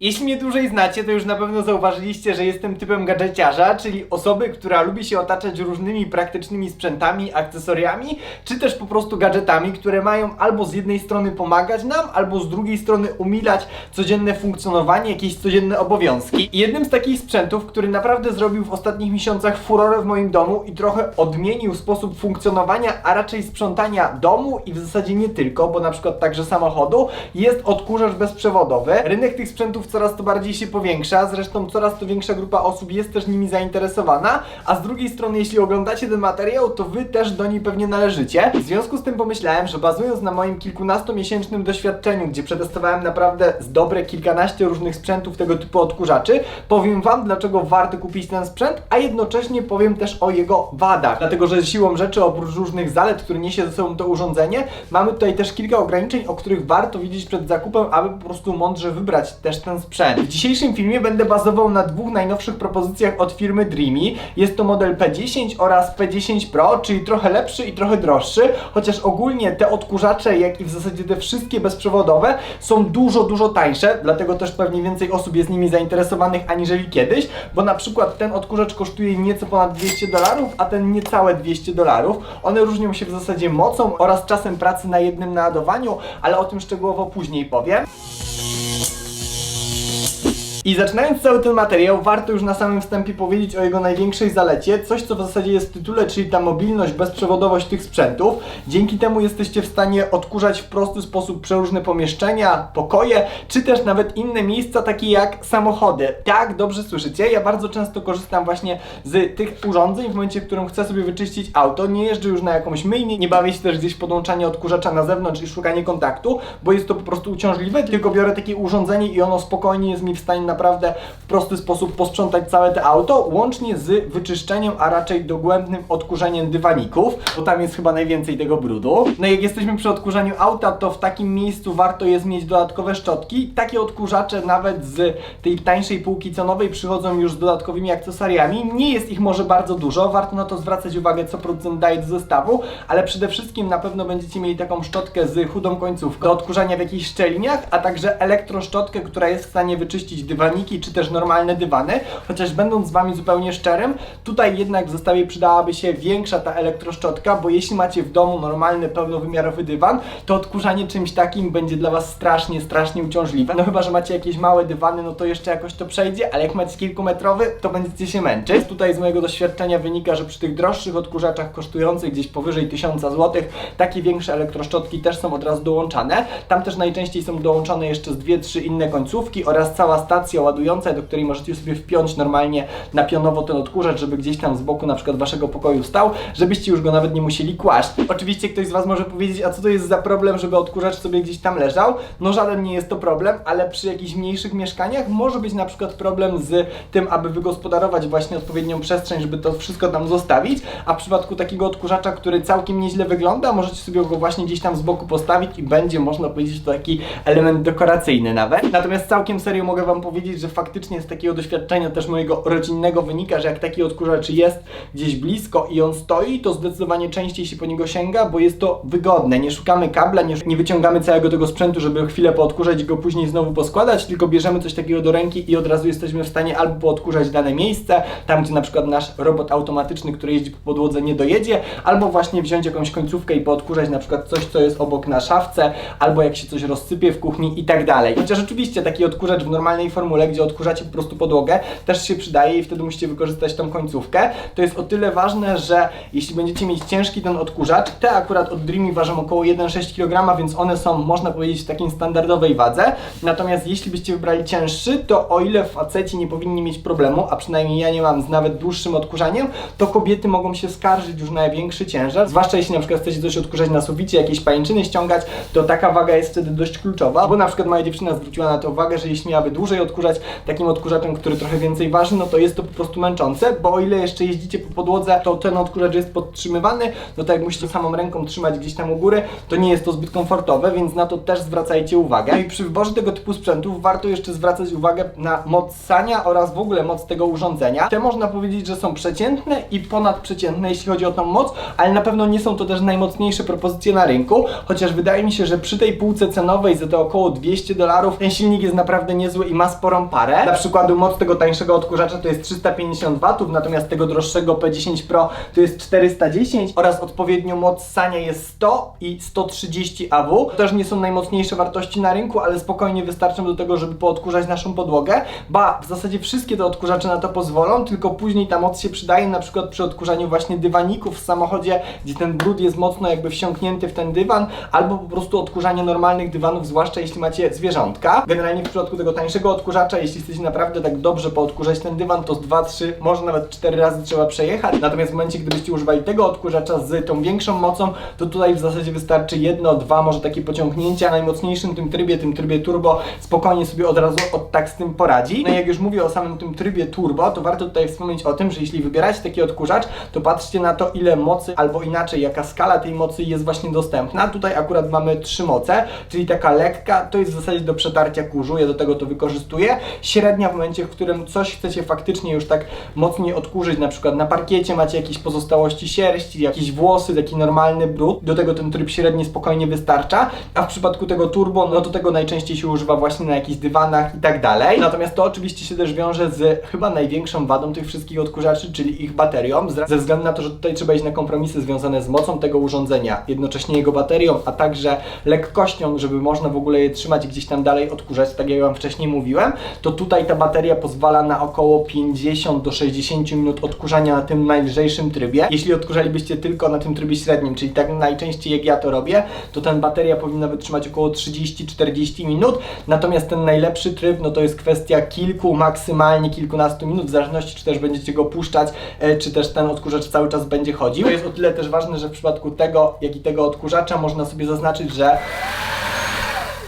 Jeśli mnie dłużej znacie, to już na pewno zauważyliście, że jestem typem gadżeciarza, czyli osoby, która lubi się otaczać różnymi praktycznymi sprzętami, akcesoriami, czy też po prostu gadżetami, które mają albo z jednej strony pomagać nam, albo z drugiej strony umilać codzienne funkcjonowanie, jakieś codzienne obowiązki. I jednym z takich sprzętów, który naprawdę zrobił w ostatnich miesiącach furorę w moim domu i trochę odmienił sposób funkcjonowania, a raczej sprzątania domu i w zasadzie nie tylko, bo na przykład także samochodu, jest odkurzacz bezprzewodowy. Rynek tych sprzętów coraz to bardziej się powiększa, zresztą coraz to większa grupa osób jest też nimi zainteresowana, a z drugiej strony, jeśli oglądacie ten materiał, to wy też do niej pewnie należycie. W związku z tym pomyślałem, że bazując na moim kilkunastomiesięcznym doświadczeniu, gdzie przetestowałem naprawdę z dobre kilkanaście różnych sprzętów tego typu odkurzaczy, powiem wam, dlaczego warto kupić ten sprzęt, a jednocześnie powiem też o jego wadach. Dlatego, że siłą rzeczy, oprócz różnych zalet, które niesie ze sobą to urządzenie, mamy tutaj też kilka ograniczeń, o których warto wiedzieć przed zakupem, aby po prostu mądrze wybrać też ten sprzęt. W dzisiejszym filmie będę bazował na dwóch najnowszych propozycjach od firmy Dreamy. Jest to model P10 oraz P10 Pro, czyli trochę lepszy i trochę droższy, chociaż ogólnie te odkurzacze, jak i w zasadzie te wszystkie bezprzewodowe są dużo, dużo tańsze, dlatego też pewnie więcej osób jest nimi zainteresowanych aniżeli kiedyś, bo na przykład ten odkurzacz kosztuje nieco ponad 200 dolarów, a ten niecałe 200 dolarów. One różnią się w zasadzie mocą oraz czasem pracy na jednym naładowaniu, ale o tym szczegółowo później powiem. I zaczynając cały ten materiał, warto już na samym wstępie powiedzieć o jego największej zalecie, coś co w zasadzie jest w tytule, czyli ta mobilność, bezprzewodowość tych sprzętów. Dzięki temu jesteście w stanie odkurzać w prosty sposób przeróżne pomieszczenia, pokoje, czy też nawet inne miejsca, takie jak samochody. Tak, dobrze słyszycie, ja bardzo często korzystam właśnie z tych urządzeń w momencie, w którym chcę sobie wyczyścić auto, nie jeżdżę już na jakąś myjnię, nie bawię się też gdzieś w podłączanie odkurzacza na zewnątrz i szukanie kontaktu, bo jest to po prostu uciążliwe, tylko biorę takie urządzenie i ono spokojnie jest mi w stanie naprawdę w prosty sposób posprzątać całe te auto, łącznie z wyczyszczeniem, a raczej dogłębnym odkurzeniem dywaników, bo tam jest chyba najwięcej tego brudu. No i jak jesteśmy przy odkurzaniu auta, to w takim miejscu warto jest mieć dodatkowe szczotki. Takie odkurzacze nawet z tej tańszej półki cenowej przychodzą już z dodatkowymi akcesoriami. Nie jest ich może bardzo dużo, warto na to zwracać uwagę, co producent daje do zestawu, ale przede wszystkim na pewno będziecie mieli taką szczotkę z chudą końcówką do odkurzania w jakichś szczeliniach, a także elektroszczotkę, która jest w stanie wyczyścić dywaniki czy też normalne dywany, chociaż będąc z Wami zupełnie szczerym, tutaj jednak w zestawie przydałaby się większa ta elektroszczotka, bo jeśli macie w domu normalny, pełnowymiarowy dywan, to odkurzanie czymś takim będzie dla Was strasznie, strasznie uciążliwe. No chyba, że macie jakieś małe dywany, no to jeszcze jakoś to przejdzie, ale jak macie kilkumetrowy, to będziecie się męczyć. Tutaj z mojego doświadczenia wynika, że przy tych droższych odkurzaczach kosztujących gdzieś powyżej 1000 zł, takie większe elektroszczotki też są od razu dołączane. Tam też najczęściej są dołączone jeszcze z dwie, trzy inne końcówki oraz cała stacja ładująca, do której możecie sobie wpiąć normalnie na pionowo ten odkurzacz, żeby gdzieś tam z boku na przykład waszego pokoju stał, żebyście już go nawet nie musieli kłaść. Oczywiście ktoś z was może powiedzieć, a co to jest za problem, żeby odkurzacz sobie gdzieś tam leżał? No żaden nie jest to problem, ale przy jakichś mniejszych mieszkaniach może być na przykład problem z tym, aby wygospodarować właśnie odpowiednią przestrzeń, żeby to wszystko tam zostawić, a w przypadku takiego odkurzacza, który całkiem nieźle wygląda, możecie sobie go właśnie gdzieś tam z boku postawić i będzie, można powiedzieć, to taki element dekoracyjny nawet. Natomiast całkiem serio mogę wam powiedzieć, że faktycznie z takiego doświadczenia też mojego rodzinnego wynika, że jak taki odkurzacz jest gdzieś blisko i on stoi, to zdecydowanie częściej się po niego sięga, bo jest to wygodne. Nie szukamy kabla, nie, nie wyciągamy całego tego sprzętu, żeby chwilę poodkurzać i go później znowu poskładać, tylko bierzemy coś takiego do ręki i od razu jesteśmy w stanie albo poodkurzać dane miejsce, tam gdzie na przykład nasz robot automatyczny, który jeździ po podłodze nie dojedzie, albo właśnie wziąć jakąś końcówkę i poodkurzać na przykład coś, co jest obok na szafce, albo jak się coś rozsypie w kuchni i tak dalej. Chociaż oczywiście taki odkurzacz w normalnej formule, gdzie odkurzacie po prostu podłogę, też się przydaje i wtedy musicie wykorzystać tą końcówkę. To jest o tyle ważne, że jeśli będziecie mieć ciężki ten odkurzacz, te akurat od Dreamy ważą około 1,6 kg, więc one są, można powiedzieć, w takiej standardowej wadze. Natomiast jeśli byście wybrali cięższy, to o ile faceci nie powinni mieć problemu, a przynajmniej ja nie mam z nawet dłuższym odkurzaniem, to kobiety mogą się skarżyć już na większy ciężar. Zwłaszcza jeśli na przykład chcecie coś odkurzać na suficie, jakieś pajęczyny ściągać, to taka waga jest wtedy dość kluczowa, bo na przykład moja dziewczyna zwróciła na to uwagę, że jeśli miałaby dłużej odkurzać takim odkurzaczem, który trochę więcej waży, no to jest to po prostu męczące, bo o ile jeszcze jeździcie po podłodze, to ten odkurzacz jest podtrzymywany, no to jak musicie samą ręką trzymać gdzieś tam u góry, to nie jest to zbyt komfortowe, więc na to też zwracajcie uwagę. No i przy wyborze tego typu sprzętów warto jeszcze zwracać uwagę na moc sania oraz w ogóle moc tego urządzenia. Te można powiedzieć, że są przeciętne i ponadprzeciętne, jeśli chodzi o tą moc, ale na pewno nie są to też najmocniejsze propozycje na rynku, chociaż wydaje mi się, że przy tej półce cenowej za te około 200 dolarów ten silnik jest naprawdę niezły i ma sporo sporą parę. Dla przykładu moc tego tańszego odkurzacza to jest 350 W, natomiast tego droższego P10 Pro to jest 410 oraz odpowiednio moc sania jest 100 i 130 AW. To też nie są najmocniejsze wartości na rynku, ale spokojnie wystarczą do tego, żeby poodkurzać naszą podłogę. Ba, w zasadzie wszystkie te odkurzacze na to pozwolą, tylko później ta moc się przydaje na przykład przy odkurzaniu właśnie dywaników w samochodzie, gdzie ten brud jest mocno jakby wsiąknięty w ten dywan, albo po prostu odkurzanie normalnych dywanów, zwłaszcza jeśli macie zwierzątka. Generalnie w przypadku tego tańszego odkurzacza, jeśli chcecie naprawdę tak dobrze poodkurzać ten dywan, to z 2, 3, może nawet 4 razy trzeba przejechać. Natomiast w momencie, gdybyście używali tego odkurzacza z tą większą mocą, to tutaj w zasadzie wystarczy jedno, dwa, może takie pociągnięcia. Najmocniejszym tym trybie, tym trybie turbo, spokojnie sobie od razu od tak z tym poradzi. No i jak już mówię o samym tym trybie turbo, to warto tutaj wspomnieć o tym, że jeśli wybieracie taki odkurzacz, to patrzcie na to, ile mocy, albo inaczej, jaka skala tej mocy jest właśnie dostępna. Tutaj akurat mamy trzy moce, czyli taka lekka, to jest w zasadzie do przetarcia kurzu, ja do tego to wykorzystuję. Średnia w momencie, w którym coś chcecie faktycznie już tak mocniej odkurzyć, na przykład na parkiecie macie jakieś pozostałości sierści, jakieś włosy, taki normalny brud, do tego ten tryb średni spokojnie wystarcza, a w przypadku tego turbo, no to tego najczęściej się używa właśnie na jakichś dywanach i tak dalej. Natomiast to oczywiście się też wiąże z chyba największą wadą tych wszystkich odkurzaczy, czyli ich baterią, ze względu na to, że tutaj trzeba iść na kompromisy związane z mocą tego urządzenia, jednocześnie jego baterią, a także lekkością, żeby można w ogóle je trzymać gdzieś tam dalej odkurzać, tak jak Wam wcześniej mówiłem, to tutaj ta bateria pozwala na około 50 do 60 minut odkurzania na tym najlżejszym trybie. Jeśli odkurzalibyście tylko na tym trybie średnim, czyli tak najczęściej jak ja to robię, to ten bateria powinna wytrzymać około 30-40 minut, natomiast ten najlepszy tryb, no to jest kwestia kilku, maksymalnie kilkunastu minut, w zależności czy też będziecie go puszczać, e, czy też ten odkurzacz cały czas będzie chodził. To jest o tyle też ważne, że w przypadku tego, jak i tego odkurzacza można sobie zaznaczyć, że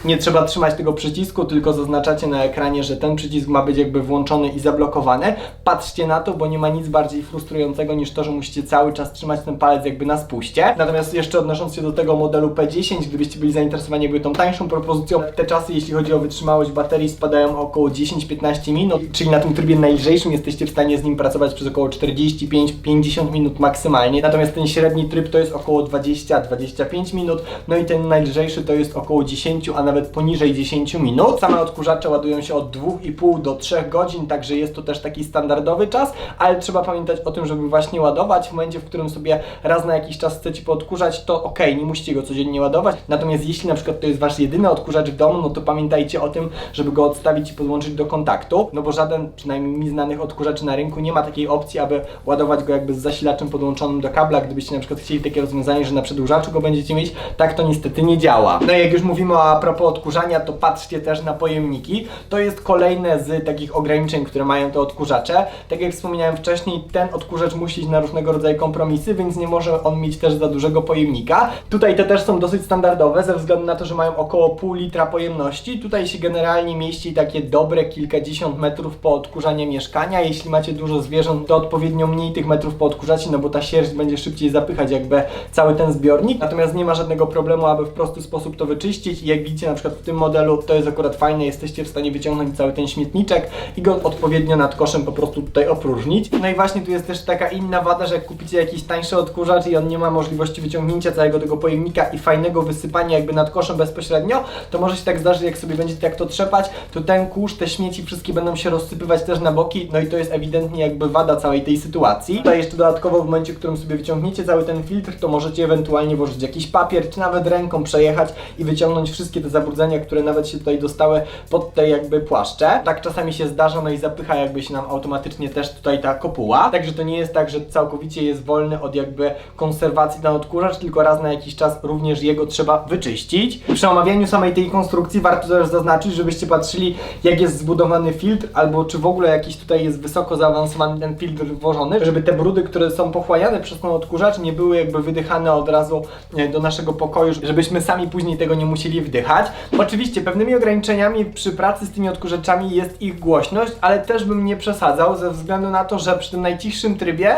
nie trzeba trzymać tego przycisku, tylko zaznaczacie na ekranie, że ten przycisk ma być jakby włączony i zablokowany. Patrzcie na to, bo nie ma nic bardziej frustrującego niż to, że musicie cały czas trzymać ten palec jakby na spuście. Natomiast jeszcze odnosząc się do tego modelu P10, gdybyście byli zainteresowani jakby tą tańszą propozycją, te czasy jeśli chodzi o wytrzymałość baterii spadają około 10-15 minut, czyli na tym trybie najlżejszym jesteście w stanie z nim pracować przez około 45-50 minut maksymalnie. Natomiast ten średni tryb to jest około 20-25 minut, no i ten najlżejszy to jest około 10, a nawet poniżej 10 minut. Same odkurzacze ładują się od 2,5 do 3 godzin, także jest to też taki standardowy czas, ale trzeba pamiętać o tym, żeby właśnie ładować w momencie, w którym sobie raz na jakiś czas chcecie poodkurzać, to ok, nie musicie go codziennie ładować. Natomiast jeśli na przykład to jest wasz jedyny odkurzacz w domu, no to pamiętajcie o tym, żeby go odstawić i podłączyć do kontaktu, no bo żaden, przynajmniej mi znanych odkurzaczy na rynku nie ma takiej opcji, aby ładować go jakby z zasilaczem podłączonym do kabla, gdybyście na przykład chcieli takie rozwiązanie, że na przedłużaczu go będziecie mieć, tak to niestety nie działa. No i jak już mówimy o a propos odkurzania, to patrzcie też na pojemniki. To jest kolejne z takich ograniczeń, które mają te odkurzacze. Tak jak wspomniałem wcześniej, ten odkurzacz musi iść na różnego rodzaju kompromisy, więc nie może on mieć też za dużego pojemnika. Tutaj te też są dosyć standardowe, ze względu na to, że mają około pół litra pojemności. Tutaj się generalnie mieści takie dobre kilkadziesiąt metrów po odkurzanie mieszkania. Jeśli macie dużo zwierząt, to odpowiednio mniej tych metrów poodkurzacie, no bo ta sierść będzie szybciej zapychać jakby cały ten zbiornik. Natomiast nie ma żadnego problemu, aby w prosty sposób to wyczyścić. I jak widzicie na przykład w tym modelu, to jest akurat fajne, jesteście w stanie wyciągnąć cały ten śmietniczek i go odpowiednio nad koszem po prostu tutaj opróżnić. No i właśnie tu jest też taka inna wada, że jak kupicie jakiś tańszy odkurzacz i on nie ma możliwości wyciągnięcia całego tego pojemnika i fajnego wysypania jakby nad koszem bezpośrednio, to może się tak zdarzyć, jak sobie będziecie tak to trzepać, to ten kurz, te śmieci wszystkie będą się rozsypywać też na boki, no i to jest ewidentnie jakby wada całej tej sytuacji. Tutaj jeszcze dodatkowo w momencie, w którym sobie wyciągniecie cały ten filtr, to możecie ewentualnie włożyć jakiś papier, czy nawet ręką przejechać i wyciągnąć wszystkie te zabrudzenia, które nawet się tutaj dostały pod te jakby płaszcze. Tak czasami się zdarza, no i zapycha jakby się nam automatycznie też tutaj ta kopuła. Także to nie jest tak, że całkowicie jest wolny od jakby konserwacji ten odkurzacz, tylko raz na jakiś czas również jego trzeba wyczyścić. Przy omawianiu samej tej konstrukcji warto też zaznaczyć, żebyście patrzyli jak jest zbudowany filtr, albo czy w ogóle jakiś tutaj jest wysoko zaawansowany ten filtr włożony, żeby te brudy, które są pochłaniane przez ten odkurzacz nie były jakby wydychane od razu e, do naszego pokoju, żebyśmy sami później tego nie musieli wdychać. Oczywiście pewnymi ograniczeniami przy pracy z tymi odkurzaczami jest ich głośność, ale też bym nie przesadzał ze względu na to, że przy tym najcichszym trybie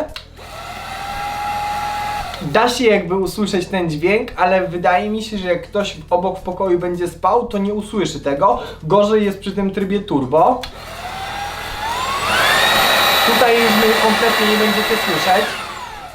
da się jakby usłyszeć ten dźwięk, ale wydaje mi się, że jak ktoś obok w pokoju będzie spał, to nie usłyszy tego. Gorzej jest przy tym trybie turbo. Tutaj już kompletnie nie będziecie słyszeć.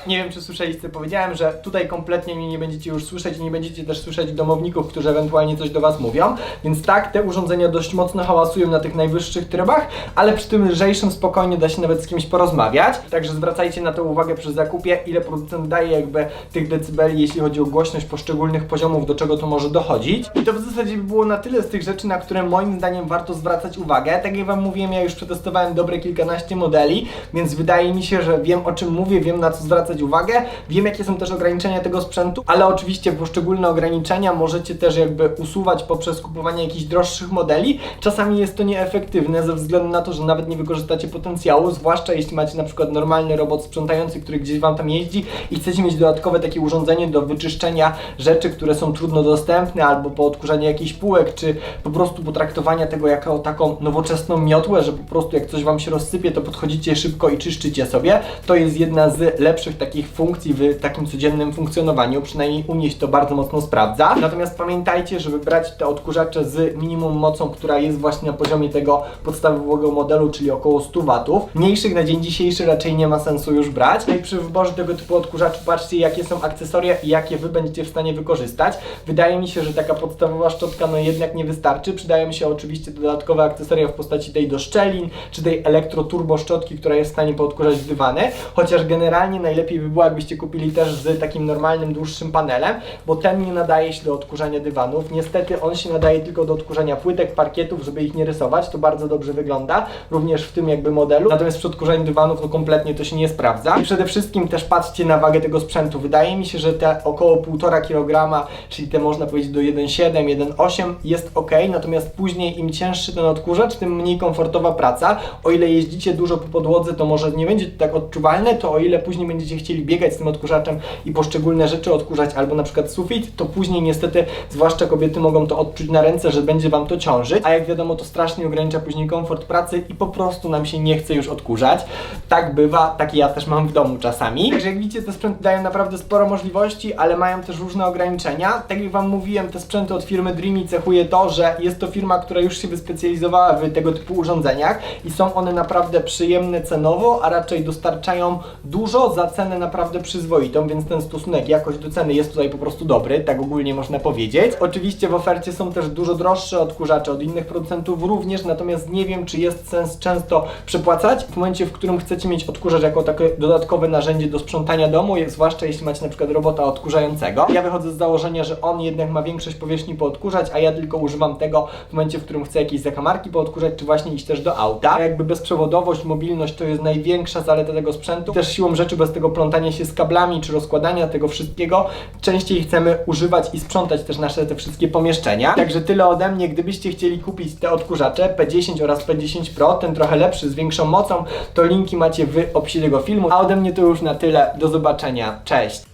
Nie wiem, czy słyszeliście, powiedziałem, że tutaj kompletnie mnie nie będziecie już słyszeć i nie będziecie też słyszeć domowników, którzy ewentualnie coś do Was mówią. Więc tak, te urządzenia dość mocno hałasują na tych najwyższych trybach, ale przy tym lżejszym spokojnie da się nawet z kimś porozmawiać. Także zwracajcie na to uwagę przy zakupie, ile producent daje jakby tych decybeli, jeśli chodzi o głośność poszczególnych poziomów, do czego to może dochodzić. I to w zasadzie by było na tyle z tych rzeczy, na które moim zdaniem warto zwracać uwagę. Tak jak Wam mówiłem, ja już przetestowałem dobre kilkanaście modeli, więc wydaje mi się, że wiem o czym mówię, wiem na co zwracać uwagę, wiem jakie są też ograniczenia tego sprzętu, ale oczywiście poszczególne ograniczenia możecie też jakby usuwać poprzez kupowanie jakichś droższych modeli. Czasami jest to nieefektywne ze względu na to, że nawet nie wykorzystacie potencjału, zwłaszcza jeśli macie na przykład normalny robot sprzątający, który gdzieś Wam tam jeździ i chcecie mieć dodatkowe takie urządzenie do wyczyszczenia rzeczy, które są trudno dostępne, albo po odkurzaniu jakichś półek, czy po prostu potraktowania tego jako taką nowoczesną miotłę, że po prostu jak coś Wam się rozsypie, to podchodzicie szybko i czyszczycie sobie. To jest jedna z lepszych takich funkcji w takim codziennym funkcjonowaniu, przynajmniej u mnie się to bardzo mocno sprawdza. Natomiast pamiętajcie, żeby brać te odkurzacze z minimum mocą, która jest właśnie na poziomie tego podstawowego modelu, czyli około 100 watów. Mniejszych na dzień dzisiejszy raczej nie ma sensu już brać. No i przy wyborze tego typu odkurzaczy patrzcie jakie są akcesoria i jakie Wy będziecie w stanie wykorzystać. Wydaje mi się, że taka podstawowa szczotka no jednak nie wystarczy. Przydają się oczywiście dodatkowe akcesoria w postaci tej do szczelin, czy tej elektro-turbo szczotki, która jest w stanie poodkurzać dywany. Chociaż generalnie najlepiej by było, jakbyście kupili też z takim normalnym, dłuższym panelem, bo ten nie nadaje się do odkurzania dywanów. Niestety on się nadaje tylko do odkurzania płytek, parkietów, żeby ich nie rysować. To bardzo dobrze wygląda, również w tym jakby modelu. Natomiast przy odkurzaniu dywanów no kompletnie to się nie sprawdza. I przede wszystkim też patrzcie na wagę tego sprzętu. Wydaje mi się, że te około 1,5 kg, czyli te można powiedzieć do 1,7, 1,8 jest ok, natomiast później im cięższy ten odkurzacz, tym mniej komfortowa praca. O ile jeździcie dużo po podłodze, to może nie będzie to tak odczuwalne, to o ile później będziecie chcieli biegać z tym odkurzaczem i poszczególne rzeczy odkurzać, albo na przykład sufit, to później niestety, zwłaszcza kobiety mogą to odczuć na ręce, że będzie Wam to ciążyć, a jak wiadomo to strasznie ogranicza później komfort pracy i po prostu nam się nie chce już odkurzać. Tak bywa, takie ja też mam w domu czasami. Także jak widzicie, te sprzęty dają naprawdę sporo możliwości, ale mają też różne ograniczenia. Tak jak Wam mówiłem, te sprzęty od firmy Dreamy cechuje to, że jest to firma, która już się wyspecjalizowała w tego typu urządzeniach i są one naprawdę przyjemne cenowo, a raczej dostarczają dużo za cenę naprawdę przyzwoitą, więc ten stosunek jakość do ceny jest tutaj po prostu dobry, tak ogólnie można powiedzieć. Oczywiście w ofercie są też dużo droższe odkurzacze od innych producentów również, natomiast nie wiem, czy jest sens często przepłacać w momencie, w którym chcecie mieć odkurzacz jako takie dodatkowe narzędzie do sprzątania domu, zwłaszcza jeśli macie na przykład robota odkurzającego. Ja wychodzę z założenia, że on jednak ma większość powierzchni poodkurzać, a ja tylko używam tego w momencie, w którym chcę jakieś zakamarki poodkurzać, czy właśnie iść też do auta. A jakby bezprzewodowość, mobilność to jest największa zaleta tego sprzętu. Też siłą rzeczy bez tego plątania się z kablami, czy rozkładania tego wszystkiego, częściej chcemy używać i sprzątać też nasze te wszystkie pomieszczenia. Także tyle ode mnie. Gdybyście chcieli kupić te odkurzacze P10 oraz P10 Pro, ten trochę lepszy, z większą mocą, to linki macie w opisie tego filmu. A ode mnie to już na tyle. Do zobaczenia. Cześć!